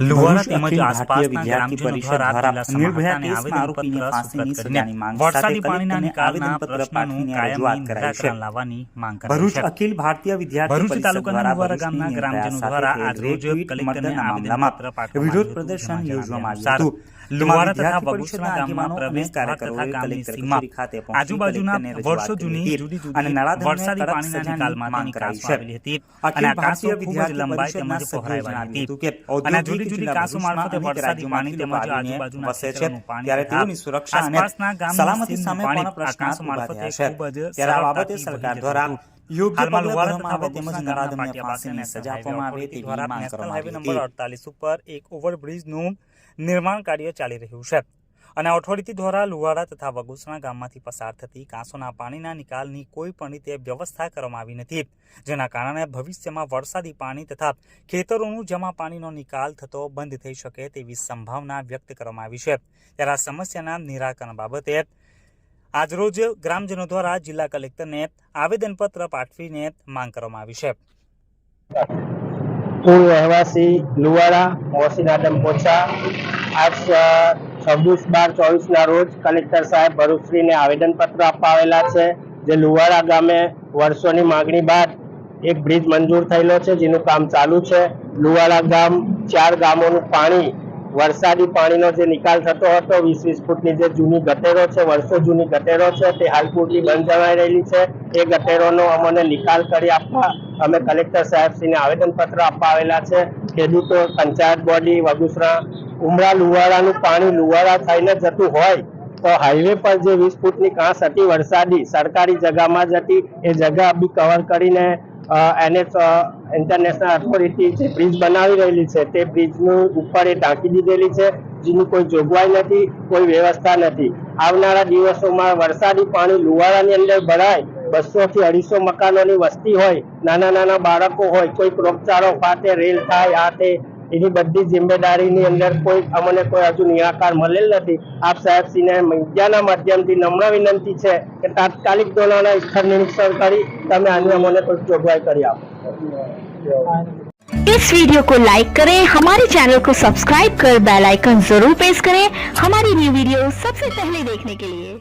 લુવાડા તેમજ આસપાસના ગ્રામજનો દ્વારા પરિષદ સમાહર્તાને આવેદનપત્ર સુપ્રત કરીને વરસાદી પાણીના નિકાલના પ્રશ્નનું કાયમી. નિરાકરણ લાવવાની માંગ કરાઈ ભરૂચ અખિલ ભારતીય વિદ્યાર્થી ભરૂચ તાલુકાના દ્વારા ગામના ગ્રામજનો દ્વારા આજરોજ કલેક્ટરને આવેદનપત્ર પાઠવવામાં વિરોધ પ્રદર્શન યોજવામાં આવ્યું હતું લુવાડા તથા વિદ્યાર્થી ગામમાં પ્રવેશ તથા ગામની સીમા આજુબાજુના વર્ષો જૂની જુદી જુદી વરસાદી પાણીના નિકાલ માંગ કરાઈ છે. અને આ ખૂબ જ લંબાઈ તેમજ પહોળાઈ હતી અને જુદી જુદી કાસો મારફતે વરસાદી પાણી તેમજ આજુબાજુના વસે છે. ત્યારે તેઓની સુરક્ષા અને સલામતી સામે પણ પ્રશ્ન મારફતે. ખૂબ જ ત્યારે આ બાબતે સરકાર દ્વારા યોગ્ય હાલમાં ભરવામાં આવે તેમજ નરાધમને ફાંસીની સજા આપવામાં આવે તેવી માંગ કરવામાં હાઈવે આવી નંબર હતી. 48 ઉપર એક ઓવરબ્રિજનું નિર્માણ કાર્ય ચાલી રહ્યું છે. અને ઓથોરિટી દ્વારા લુવાડા તથા વગુસણા ગામમાંથી પસાર થતી કાંસોના પાણીના નિકાલની કોઈ પણ રીતે વ્યવસ્થા કરવામાં આવી નથી. જેના કારણે ભવિષ્યમાં વરસાદી પાણી તથા ખેતરોનું જમા પાણીનો નિકાલ થતો બંધ થઈ શકે તેવી સંભાવના વ્યક્ત કરવામાં આવી છે. ત્યારે આ સમસ્યાના નિરાકરણ બાબતે આજરોજ ગ્રામજનો દ્વારા જિલ્લા કલેક્ટરને આવેદનપત્ર પાઠવીને માંગ કરવામાં આવી છે. મૂળ રહેવાસી લુવાડા મોહસિન આદમ પોચા, આજ છવ્વીસ બાર ચોવીસના રોજ કલેક્ટર સાહેબ ભરૂચશ્રીને આવેદનપત્ર આપવા છે, જે લુવાડા ગામે વર્ષોની માગણી બાદ એક બ્રિજ મંજૂર થયેલો છે, જેનું કામ ચાલુ છે. લુવાડા ગામ, ચાર ગામોનું પાણી, વરસાદી પાણીનો જે નિકાલ થતો હતો વીસ વીસ ફૂટની જે જૂની ગટેરો છે, વર્ષો જૂની ગટેરો છે, તે હાલ પૂરતી બંધ જવાઈ રહેલી છે. એ ગટેરોનો અમને નિકાલ કરી આપવા અમે કલેક્ટર સાહેબશ્રીને આવેદનપત્ર આપવા આવેલા છે. ખેડૂતો, પંચાયત બોડી, વગુસરા ઉમરા લુવાડાનું પાણી લુવાડા થઈને જતું હોય, તો હાઈવે પર જે વીસ ફૂટની કાંસ હતી વરસાદી, સરકારી જગામાં જ હતી. એ જગા બી કવર કરીને એનએચ ઇન્ટરનેશનલ ઓથોરિટી બ્રિજ બનાવી રહેલી છે, તે બ્રિજનું ઉપર એ ટાંકી દીધેલી છે, જેની કોઈ જોગવાઈ નથી, કોઈ વ્યવસ્થા નથી. આવનારા દિવસોમાં વરસાદી પાણી લુવાડાની અંદર ભરાય, બસો થી અઢીસો મકાનોની વસ્તી હોય, નાના નાના બાળકો હોય, કોઈ રોગચાળો ફાટે, રેલ થાય, આ તે એની બધી જિમ્મેદારીની અંદર કોઈ અમને કોઈ હજુ નિરાકાર મળેલ નથી આપ સાહેબશ્રીને મીડિયાના માધ્યમથી નમ્ર વિનંતી છે કે તાત્કાલિક ધોરણે સ્થળ નિરીક્ષણ કરી તમે આની અમને કોઈ જોગવાઈ કરી આપો इस वीडियो को लाइक करें हमारे चैनल को सब्सक्राइब कर बेल आइकन जरूर प्रेस करें हमारी न्यू वीडियो सबसे पहले देखने के लिए